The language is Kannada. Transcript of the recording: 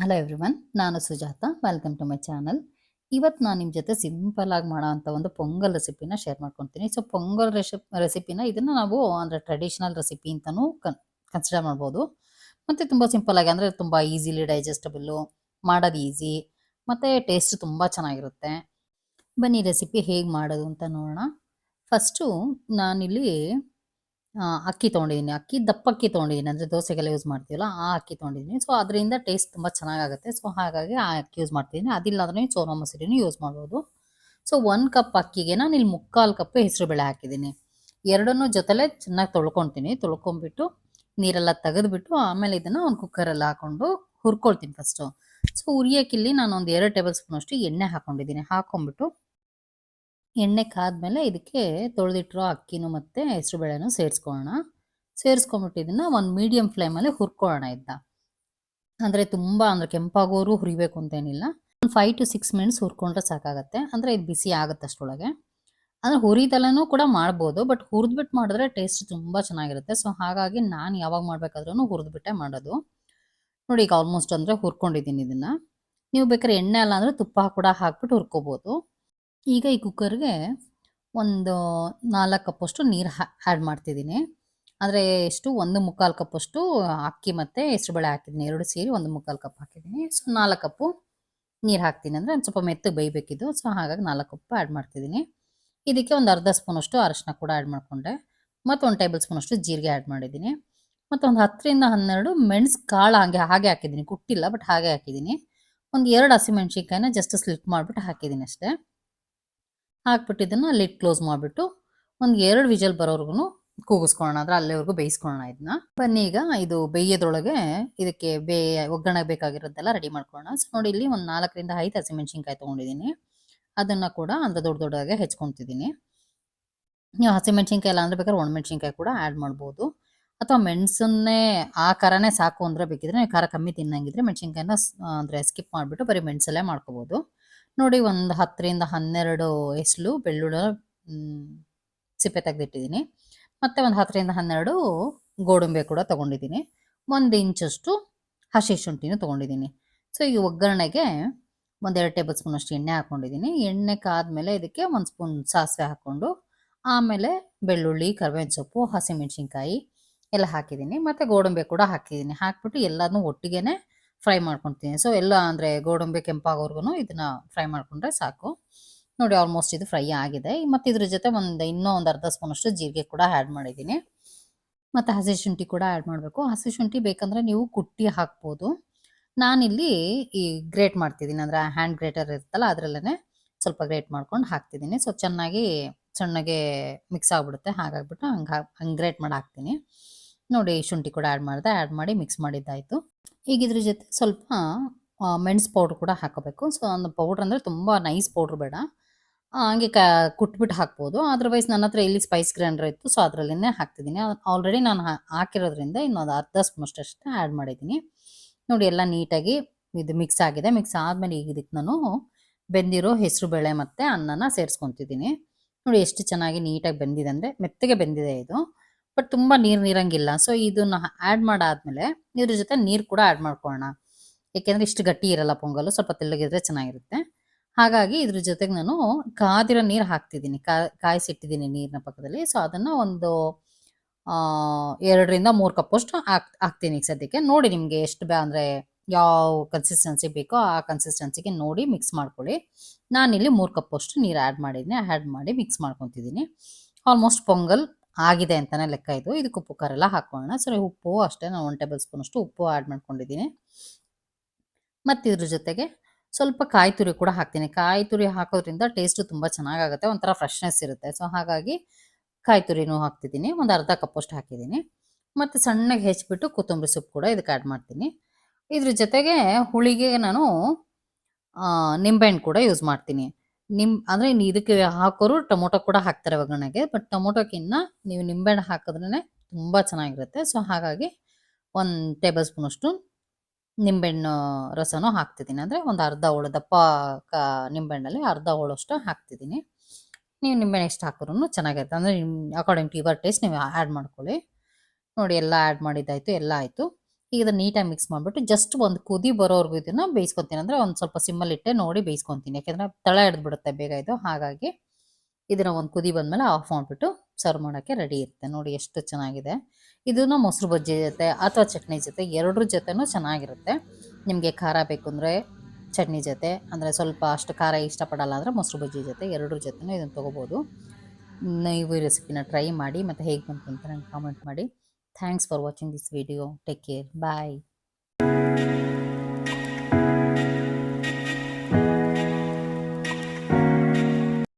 ಹಲೋ ಎವ್ರಿವನ್ ನಾನು Sujatha welcome to my channel ಇವತ್ತು ನಾನು ನಿಮ್ಮ ಜೊತೆ ಸಿಂಪಲ್ ಆಗಿ ಮಾಡೋ ಅಂಥ ಒಂದು ಪೊಂಗಲ್ ರೆಸಿಪಿನ ಶೇರ್ ಮಾಡ್ಕೊತೀನಿ. ಸೊ ಪೊಂಗಲ್ ರೆಸಿಪ್ ರೆಸಿಪಿನ ಇದನ್ನು ನಾವು ಅಂದರೆ ಟ್ರೆಡಿಷ್ನಲ್ ರೆಸಿಪಿ ಅಂತಲೂ ಕನ್ ಕನ್ಸಿಡರ್ ಮಾಡ್ಬೋದು. ಮತ್ತು ತುಂಬ ಸಿಂಪಲ್ ಆಗಿ ಅಂದರೆ ತುಂಬ ಈಸಿಲಿ ಡೈಜೆಸ್ಟಬಲ್ಲು ಮಾಡೋದು ಈಸಿ ಮತ್ತು ಟೇಸ್ಟ್ ತುಂಬ ಚೆನ್ನಾಗಿರುತ್ತೆ. ಬನ್ನಿ ರೆಸಿಪಿ ಹೇಗೆ ಮಾಡೋದು ಅಂತ ನೋಡೋಣ. ಫಸ್ಟು ನಾನಿಲ್ಲಿ ಅಕ್ಕಿ ತೊಗೊಂಡಿದ್ದೀನಿ ಅಕ್ಕಿ ದಪ್ಪ ಅಕ್ಕಿ ತೊಗೊಂಡಿದ್ದೀನಿ ಅಂದರೆ ದೋಸೆಗೆಲ್ಲ ಯೂಸ್ ಮಾಡ್ತೀವಲ್ಲ, ಆ ಅಕ್ಕಿ ತೊಗೊಂಡಿದ್ದೀನಿ ಸೊ ಅದರಿಂದ ಟೇಸ್ಟ್ ತುಂಬ ಚೆನ್ನಾಗಾಗುತ್ತೆ. ಸೊ ಹಾಗಾಗಿ ಆ ಅಕ್ಕಿ ಯೂಸ್ ಮಾಡ್ತಿದ್ದೀನಿ ಅದಿಲ್ಲ ಅಂದ್ರೆ ಸೋನಾ ಮಸೂರಿನೂ ಯೂಸ್ ಮಾಡ್ಬೋದು. ಸೊ ಒಂದು ಕಪ್ ಅಕ್ಕಿಗೆ ನಾನು ಇಲ್ಲಿ ಮುಕ್ಕಾಲು ಕಪ್ ಹೆಸರುಬೇಳೆ ಹಾಕಿದ್ದೀನಿ ಎರಡನ್ನೂ ಜೊತೆಲೆ ಚೆನ್ನಾಗಿ ತೊಳ್ಕೊತೀನಿ. ತೊಳ್ಕೊಂಬಿಟ್ಟು ನೀರೆಲ್ಲ ತೆಗೆದುಬಿಟ್ಟು ಆಮೇಲೆ ಇದನ್ನು ಒಂದು ಕುಕ್ಕರಲ್ಲಿ ಹಾಕೊಂಡು ಹುರ್ಕೊಳ್ತೀನಿ ಫಸ್ಟು ಸೊ ಹುರಿಯೋಕ್ಕಿಲ್ಲಿ ನಾನು ಒಂದು ಎರಡು ಟೇಬಲ್ ಸ್ಪೂನ್ ಅಷ್ಟು ಎಣ್ಣೆ ಹಾಕೊಂಡಿದ್ದೀನಿ ಹಾಕೊಂಡ್ಬಿಟ್ಟು ಎಣ್ಣೆ ಕಾದ್ಮೇಲೆ ಇದಕ್ಕೆ ತೊಳೆದಿಟ್ಟಿರೋ ಅಕ್ಕಿನೂ ಮತ್ತು ಹೆಸರುಬೇಳೆನೂ ಸೇರಿಸ್ಕೊಳ್ಳೋಣ. ಸೇರಿಸ್ಕೊಂಬಿಟ್ಟು ಇದನ್ನು ಒಂದು ಮೀಡಿಯಮ್ ಫ್ಲೇಮಲ್ಲಿ ಹುರ್ಕೊಳ್ಳೋಣ ಇದ್ದ ಅಂದರೆ ತುಂಬ ಅಂದರೆ ಕೆಂಪಾಗೋರು ಹುರಿಬೇಕು ಅಂತೇನಿಲ್ಲ. ಒಂದು ಫೈವ್ ಟು ಸಿಕ್ಸ್ ಮಿನಿಟ್ಸ್ ಹುರ್ಕೊಂಡ್ರೆ ಸಾಕಾಗುತ್ತೆ. ಅಂದರೆ ಇದು ಬಿಸಿ ಆಗುತ್ತೆ ಅಷ್ಟರೊಳಗೆ. ಅಂದರೆ ಹುರಿದಲ್ಲೂ ಕೂಡ ಮಾಡ್ಬೋದು ಬಟ್ ಹುರಿದ್ಬಿಟ್ಟು ಮಾಡಿದ್ರೆ ಟೇಸ್ಟ್ ತುಂಬ ಚೆನ್ನಾಗಿರುತ್ತೆ. ಸೊ ಹಾಗಾಗಿ ನಾನು ಯಾವಾಗ ಮಾಡಬೇಕಾದ್ರೂ ಹುರಿದ್ಬಿಟ್ಟೆ ಮಾಡೋದು. ನೋಡಿ ಈಗ ಆಲ್ಮೋಸ್ಟ್ ಅಂದರೆ ಹುರ್ಕೊಂಡಿದ್ದೀನಿ ಇದನ್ನು. ನೀವು ಬೇಕಾದ್ರೆ ಎಣ್ಣೆ ಅಲ್ಲ ಅಂದರೆ ತುಪ್ಪ ಕೂಡ ಹಾಕ್ಬಿಟ್ಟು ಹುರ್ಕೋಬೋದು. ಈಗ ಈ ಕುಕ್ಕರ್ಗೆ ಒಂದು ನಾಲ್ಕು ಕಪ್ಪಷ್ಟು ನೀರು ಆ್ಯಡ್ ಮಾಡ್ತಿದ್ದೀನಿ. ಅಂದರೆ ಎಷ್ಟು? ಒಂದು ಮುಕ್ಕಾಲು ಕಪ್ಪಷ್ಟು ಅಕ್ಕಿ ಮತ್ತು ಹೆಸರುಬೇಳೆ ಹಾಕಿದ್ದೀನಿ ಎರಡು ಸೇರಿ ಒಂದು ಮುಕ್ಕಾಲು ಕಪ್ ಹಾಕಿದ್ದೀನಿ ಸೊ, ನಾಲ್ಕು ಕಪ್ಪು ನೀರು ಹಾಕ್ತೀನಿ ಅಂದರೆ ಒಂದು ಸ್ವಲ್ಪ ಮೆತ್ತಗೆ ಬೇಯಬೇಕಿದ್ದು ಸೊ, ಹಾಗಾಗಿ ನಾಲ್ಕು ಕಪ್ಪು ಆ್ಯಡ್ ಮಾಡ್ತಿದ್ದೀನಿ ಇದಕ್ಕೆ ಒಂದು ಅರ್ಧ ಸ್ಪೂನಷ್ಟು ಅರಶಿನ ಕೂಡ ಆ್ಯಡ್ ಮಾಡಿಕೊಂಡೆ. ಮತ್ತು ಒಂದು ಟೇಬಲ್ ಸ್ಪೂನಷ್ಟು ಜೀರಿಗೆ ಆ್ಯಡ್ ಮಾಡಿದ್ದೀನಿ ಮತ್ತು ಒಂದು ಹತ್ತರಿಂದ ಹನ್ನೆರಡು ಮೆಣಸು ಕಾಳು ಹಾಗೆ ಹಾಗೆ ಹಾಕಿದ್ದೀನಿ ಕುಟ್ಟಿಲ್ಲ ಬಟ್ ಹಾಗೆ ಹಾಕಿದ್ದೀನಿ ಒಂದು ಎರಡು ಹಸಿಮೆಣ್ಸಿನ್ಕಾಯಿನ ಜಸ್ಟ್ ಸ್ಲಿಟ್ ಮಾಡಿಬಿಟ್ಟು ಹಾಕಿದ್ದೀನಿ ಅಷ್ಟೇ. ಹಾಕ್ಬಿಟ್ಟು ಇದನ್ನು ಲಿಡ್ ಕ್ಲೋಸ್ ಮಾಡಿಬಿಟ್ಟು ಒಂದು ಎರಡು ವಿಜಲ್ ಬರೋರ್ಗು ಕೂಗಿಸ್ಕೊಳ್ಳೋಣ. ಅಂದ್ರೆ ಅಲ್ಲಿವರೆಗೂ ಬೇಯಿಸ್ಕೊಳ್ಳೋಣ ಇದನ್ನ ಬನ್ನಿ ಈಗ ಇದು ಬೇಯೋದ್ರೊಳಗೆ ಇದಕ್ಕೆ ಬೇ ಒಗ್ಗರಣೆ ಬೇಕಾಗಿರೋದೆಲ್ಲ ರೆಡಿ ಮಾಡ್ಕೊಳ್ಳೋಣ. ಸೊ ನೋಡಿ ಇಲ್ಲಿ ಒಂದು ನಾಲ್ಕರಿಂದ ಐದು ಹಸಿಮೆಣ್ಸಿನ್ಕಾಯಿ ತೊಗೊಂಡಿದ್ದೀನಿ. ಅದನ್ನು ಕೂಡ ಅಂದ್ರೆ ದೊಡ್ಡ ದೊಡ್ಡದಾಗೆ ಹೆಚ್ಕೊತಿದ್ದೀನಿ ನೀವು ಹಸಿಮೆಣ್ಸಿನ್ಕಾಯಿ ಇಲ್ಲ ಅಂದ್ರೆ ಬೇಕಾದ್ರೆ ಒಣಮೆಣ್ಸಿನ್ಕಾಯಿ ಕೂಡ ಆ್ಯಡ್ ಮಾಡ್ಬೋದು. ಅಥವಾ ಮೆಣಸನ್ನೇ ಆ ಖಾರನೇ ಸಾಕು ಅಂದರೆ ಬೇಕಿದ್ರೆ ನೀವು ಖಾರ ಕಮ್ಮಿ ತಿನ್ನಂಗಿದ್ರೆ ಮೆಣಸಿನ್ಕಾಯಿನ ಅಂದರೆ ಸ್ಕಿಪ್ ಮಾಡಿಬಿಟ್ಟು ಬರೀ ಮೆಣಸಲ್ಲೇ ಮಾಡ್ಕೋಬೋದು. ನೋಡಿ ಒಂದು ಹತ್ತರಿಂದ ಹನ್ನೆರಡು ಎಸ್ಲು ಬೆಳ್ಳುಳ್ಳಿ ಸಿಪ್ಪೆ ತೆಗೆದಿಟ್ಟಿದ್ದೀನಿ. ಮತ್ತು ಒಂದು ಹತ್ತರಿಂದ ಹನ್ನೆರಡು ಗೋಡಂಬಿ ಕೂಡ ತೊಗೊಂಡಿದ್ದೀನಿ. ಒಂದು ಇಂಚಷ್ಟು ಹಸಿ ಶುಂಠಿನೂ ತೊಗೊಂಡಿದ್ದೀನಿ. ಸೊ ಈ ಒಗ್ಗರಣೆಗೆ ಒಂದೆರಡು ಟೇಬಲ್ ಸ್ಪೂನ್ ಅಷ್ಟು ಎಣ್ಣೆ ಹಾಕ್ಕೊಂಡಿದ್ದೀನಿ ಎಣ್ಣೆ ಕಾದ್ಮೇಲೆ ಇದಕ್ಕೆ ಒಂದು ಸ್ಪೂನ್ ಸಾಸಿವೆ ಹಾಕ್ಕೊಂಡು, ಆಮೇಲೆ ಬೆಳ್ಳುಳ್ಳಿ, ಕರಿಬೇವಿನ ಸೊಪ್ಪು, ಹಸಿಮೆಣಸಿನ್ಕಾಯಿ ಎಲ್ಲ ಹಾಕಿದ್ದೀನಿ. ಮತ್ತು ಗೋಡಂಬಿ ಕೂಡ ಹಾಕಿದ್ದೀನಿ. ಹಾಕ್ಬಿಟ್ಟು ಎಲ್ಲದನ್ನೂ ಒಟ್ಟಿಗೆ ಫ್ರೈ ಮಾಡ್ಕೊತೀನಿ. ಸೊ ಎಲ್ಲ ಅಂದರೆ ಗೋಡಂಬಿ ಕೆಂಪಾಗೋರ್ಗು ಇದನ್ನು ಫ್ರೈ ಮಾಡಿಕೊಂಡ್ರೆ ಸಾಕು. ನೋಡಿ ಆಲ್ಮೋಸ್ಟ್ ಇದು ಫ್ರೈ ಆಗಿದೆ. ಮತ್ತು ಇದ್ರ ಜೊತೆ ಒಂದು ಇನ್ನೂ ಒಂದು ಅರ್ಧ ಸ್ಪೂನಷ್ಟು ಜೀರಿಗೆ ಕೂಡ ಆ್ಯಡ್ ಮಾಡಿದ್ದೀನಿ. ಮತ್ತು ಹಸಿ ಶುಂಠಿ ಕೂಡ ಆ್ಯಡ್ ಮಾಡಬೇಕು. ಹಸಿ ಶುಂಠಿ ಬೇಕಂದರೆ ನೀವು ಕುಟ್ಟಿ ಹಾಕ್ಬೋದು. ನಾನಿಲ್ಲಿ ಈ ಗ್ರೇಟ್ ಮಾಡ್ತಿದ್ದೀನಿ. ಅಂದರೆ ಹ್ಯಾಂಡ್ ಗ್ರೇಟರ್ ಇರುತ್ತಲ್ಲ ಅದರಲ್ಲೇ ಸ್ವಲ್ಪ ಗ್ರೇಟ್ ಮಾಡ್ಕೊಂಡು ಹಾಕ್ತಿದ್ದೀನಿ. ಸೊ ಚೆನ್ನಾಗಿ ಸಣ್ಣಗೆ ಮಿಕ್ಸ್ ಆಗಿಬಿಡುತ್ತೆ. ಹಾಗಾಗ್ಬಿಟ್ಟು ಹಂಗೆ ಹಂಗೆ ಗ್ರೇಟ್ ಮಾಡಿ ಹಾಕ್ತೀನಿ. ನೋಡಿ, ಶುಂಠಿ ಕೂಡ ಆ್ಯಡ್ ಮಾಡಿದೆ ಆ್ಯಡ್ ಮಾಡಿ ಮಿಕ್ಸ್ ಮಾಡಿದ್ದಾಯಿತು. ಈಗ ಇದ್ರ ಜೊತೆ ಸ್ವಲ್ಪ ಮೆಣಸು ಪೌಡ್ರ್ ಕೂಡ ಹಾಕೋಬೇಕು. ಸೊ ಒಂದು ಪೌಡ್ರ್ ಅಂದರೆ ತುಂಬ ನೈಸ್ ಪೌಡ್ರ್ ಬೇಡ. ಹಂಗೆ ಕ ಕುಟ್ಬಿಟ್ಟು ಹಾಕ್ಬೋದು. ಅದರ್ವೈಸ್ ನನ್ನ ಹತ್ರ ಇಲ್ಲಿ ಸ್ಪೈಸ್ ಗ್ರೈಂಡರ್ ಇತ್ತು. ಸೊ ಅದರಲ್ಲಿನೇ ಹಾಕ್ತಿದ್ದೀನಿ. ಆಲ್ರೆಡಿ ನಾನು ಹಾಕಿರೋದ್ರಿಂದ ಹಾಕಿರೋದ್ರಿಂದ ಇನ್ನೊಂದು ಅರ್ಧ ಸ್ಪೂನಷ್ಟು ಅಷ್ಟೇ ಆ್ಯಡ್ ಮಾಡಿದ್ದೀನಿ. ನೋಡಿ ಎಲ್ಲ ನೀಟಾಗಿ ಇದು ಮಿಕ್ಸ್ ಆಗಿದೆ. ಮಿಕ್ಸ್ ಆದಮೇಲೆ ಈಗ ಇದಕ್ಕೆ ನಾನು ಬೆಂದಿರೋ ಹೆಸರು ಬೇಳೆ ಮತ್ತು ಅನ್ನನ ಸೇರಿಸ್ಕೊತಿದ್ದೀನಿ. ನೋಡಿ ಎಷ್ಟು ಚೆನ್ನಾಗಿ ನೀಟಾಗಿ ಬೆಂದಿದೆ ಅಂದರೆ, ಮೆತ್ತಗೆ ಬೆಂದಿದೆ ಇದು. ಬಟ್ ತುಂಬ ನೀರು ನೀರಂಗಿಲ್ಲ. ಸೊ ಇದನ್ನ ಆ್ಯಡ್ ಮಾಡಾದ್ಮೇಲೆ ಇದ್ರ ಜೊತೆ ನೀರು ಕೂಡ ಆ್ಯಡ್ ಮಾಡ್ಕೊಳ್ಳೋಣ ಏಕೆಂದರೆ ಇಷ್ಟು ಗಟ್ಟಿ ಇರಲ್ಲ ಪೊಂಗಲು, ಸ್ವಲ್ಪ ತೆಳ್ಳಗಿದ್ರೆ ಚೆನ್ನಾಗಿರುತ್ತೆ. ಹಾಗಾಗಿ ಇದ್ರ ಜೊತೆಗೆ ನಾನು ಕಾದಿರೋ ನೀರು ಹಾಕ್ತಿದ್ದೀನಿ. ಕಾ, ಕಾಯಿಸಿಟ್ಟಿದ್ದೀನಿ ನೀರಿನ ಪಕ್ಕದಲ್ಲಿ. ಸೊ ಅದನ್ನು ಒಂದು ಎರಡರಿಂದ ಮೂರು ಕಪ್ಪಷ್ಟು ಹಾಕ್, ಹಾಕ್ತೀನಿ ಸದ್ಯಕ್ಕೆ. ನೋಡಿ ನಿಮಗೆ ಎಷ್ಟು ಬೇ, ಅಂದರೆ ಯಾವ ಕನ್ಸಿಸ್ಟೆನ್ಸಿ ಬೇಕೋ ಆ ಕನ್ಸಿಸ್ಟೆನ್ಸಿಗೆ ನೋಡಿ ಮಿಕ್ಸ್ ಮಾಡ್ಕೊಳ್ಳಿ. ನಾನಿಲ್ಲಿ ಮೂರು ಕಪ್ಪಷ್ಟು ನೀರು ಆ್ಯಡ್ ಮಾಡಿದ್ದೀನಿ ಆ್ಯಡ್ ಮಾಡಿ ಮಿಕ್ಸ್ ಮಾಡ್ಕೊತಿದ್ದೀನಿ. ಆಲ್ಮೋಸ್ಟ್ ಪೊಂಗಲ್ ಆಗಿದೆ ಅಂತಲೇ ಲೆಕ್ಕ ಇದು. ಇದಕ್ಕೆ ಉಪ್ಪು, ಖಾರ ಎಲ್ಲ ಹಾಕೋಣ ಸರಿ, ಉಪ್ಪು ಅಷ್ಟೇ. ನಾನು ಒನ್ ಟೇಬಲ್ ಸ್ಪೂನಷ್ಟು ಉಪ್ಪು ಆ್ಯಡ್ ಮಾಡ್ಕೊಂಡಿದ್ದೀನಿ. ಮತ್ತು ಇದ್ರ ಜೊತೆಗೆ ಸ್ವಲ್ಪ ಕಾಯಿ ತುರಿ ಕೂಡ ಹಾಕ್ತೀನಿ. ಕಾಯಿ ತುರಿ ಹಾಕೋದ್ರಿಂದ ಟೇಸ್ಟು ತುಂಬ ಚೆನ್ನಾಗಾಗುತ್ತೆ. ಒಂಥರ ಫ್ರೆಶ್ನೆಸ್ ಇರುತ್ತೆ. ಸೊ ಹಾಗಾಗಿ ಕಾಯಿ ತುರಿನೂ ಹಾಕ್ತಿದ್ದೀನಿ. ಒಂದು ಅರ್ಧ ಕಪ್ಪಷ್ಟು ಹಾಕಿದ್ದೀನಿ. ಮತ್ತು ಸಣ್ಣಗೆ ಹೆಚ್ಚಿಬಿಟ್ಟು ಕೊತ್ತಂಬರಿ ಸೊಪ್ಪು ಕೂಡ ಇದಕ್ಕೆ ಆ್ಯಡ್ ಮಾಡ್ತೀನಿ. ಇದ್ರ ಜೊತೆಗೆ ಹುಳಿಗೆ ನಾನು ನಿಂಬೆಹಣ್ಣು ಕೂಡ ಯೂಸ್ ಮಾಡ್ತೀನಿ. ನಿಮ್, ಅಂದ್ರೆ ಇದಕ್ಕೆ ಹಾಕೋರು ಟೊಮೊಟೊ ಕೂಡ ಹಾಕ್ತಾರೆ ಒಗ್ಗರಣೆಗೆ ಬಟ್ ಟೊಮೊಟೊಕ್ಕಿನ್ನ ನೀವು ನಿಂಬೆಹಣ್ಣು ಹಾಕಿದ್ರೆ ತುಂಬ ಚೆನ್ನಾಗಿರುತ್ತೆ. ಸೊ ಹಾಗಾಗಿ ಒಂದು ಟೇಬಲ್ ಸ್ಪೂನಷ್ಟು ನಿಂಬೆಹಣ್ಣು ರಸನೂ ಹಾಕ್ತಿದ್ದೀನಿ. ಅಂದರೆ ಒಂದು ಅರ್ಧ ಹೋಳು ದಪ್ಪ ಕ, ನಿಂಬೆಹಣ್ಣಲ್ಲಿ ಅರ್ಧ ಹೋಳಷ್ಟು ಹಾಕ್ತಿದ್ದೀನಿ. ನೀವು ನಿಂಬೆಹಣ್ಣು ಎಷ್ಟು ಹಾಕಿದ್ರು ಚೆನ್ನಾಗಿರುತ್ತೆ. ಅಂದರೆ ಅಕಾರ್ಡಿಂಗ್ ಟು ಯುವರ್ ಟೇಸ್ಟ್ ನೀವು ಆ್ಯಡ್ ಮಾಡ್ಕೊಳ್ಳಿ. ನೋಡಿ, ಎಲ್ಲ ಆ್ಯಡ್ ಮಾಡಿದ್ದಾಯಿತು, ಎಲ್ಲ ಆಯಿತು. ಈಗ ಇದನ್ನ ನೀಟಾಗಿ ಮಿಕ್ಸ್ ಮಾಡಿಬಿಟ್ಟು ಜಸ್ಟ್ ಒಂದು ಕುದಿ ಬರೋವರೆಗೂ ಇದನ್ನು ಬೇಯಿಸ್ಕೊತೀನಿ. ಅಂದರೆ ಒಂದು ಸ್ವಲ್ಪ ಸಿಮ್ಮಲ್ಲಿ ಇಟ್ಟೆ ನೋಡಿ ಬೇಯಿಸ್ಕೊತೀನಿ. ಯಾಕೆಂದರೆ ತಳ ಹಿಡಿದ್ಬಿಡುತ್ತೆ ಬೇಗ ಇದು. ಹಾಗಾಗಿ ಇದನ್ನು ಒಂದು ಕುದಿ ಬಂದಮೇಲೆ ಆಫ್ ಮಾಡಿಬಿಟ್ಟು ಸರ್ವ್ ಮಾಡೋಕ್ಕೆ ರೆಡಿ ಇರುತ್ತೆ. ನೋಡಿ ಎಷ್ಟು ಚೆನ್ನಾಗಿದೆ. ಇದನ್ನು ಮೊಸರು ಬಜ್ಜಿ ಜೊತೆ ಅಥವಾ ಚಟ್ನಿ ಜೊತೆ ಎರಡರ ಜೊತೆನೂ ಚೆನ್ನಾಗಿರುತ್ತೆ. ನಿಮಗೆ ಖಾರ ಬೇಕು ಅಂದರೆ ಚಟ್ನಿ ಜೊತೆ, ಅಂದರೆ ಸ್ವಲ್ಪ ಅಷ್ಟು ಖಾರ ಇಷ್ಟಪಡಲ್ಲ ಅಂದರೆ ಮೊಸರು ಬಜ್ಜಿ ಜೊತೆ ಎರಡರ ಜೊತೆನೂ ಇದನ್ನು ತೊಗೋಬೋದು. ನೀವು ಈ ರೆಸಿಪಿನ ಟ್ರೈ ಮಾಡಿ ಮತ್ತು ಹೇಗೆ ಬಂತು ಅಂತ ನಂಗೆ ಕಾಮೆಂಟ್ ಮಾಡಿ. Thanks for watching this video. Take care. Bye.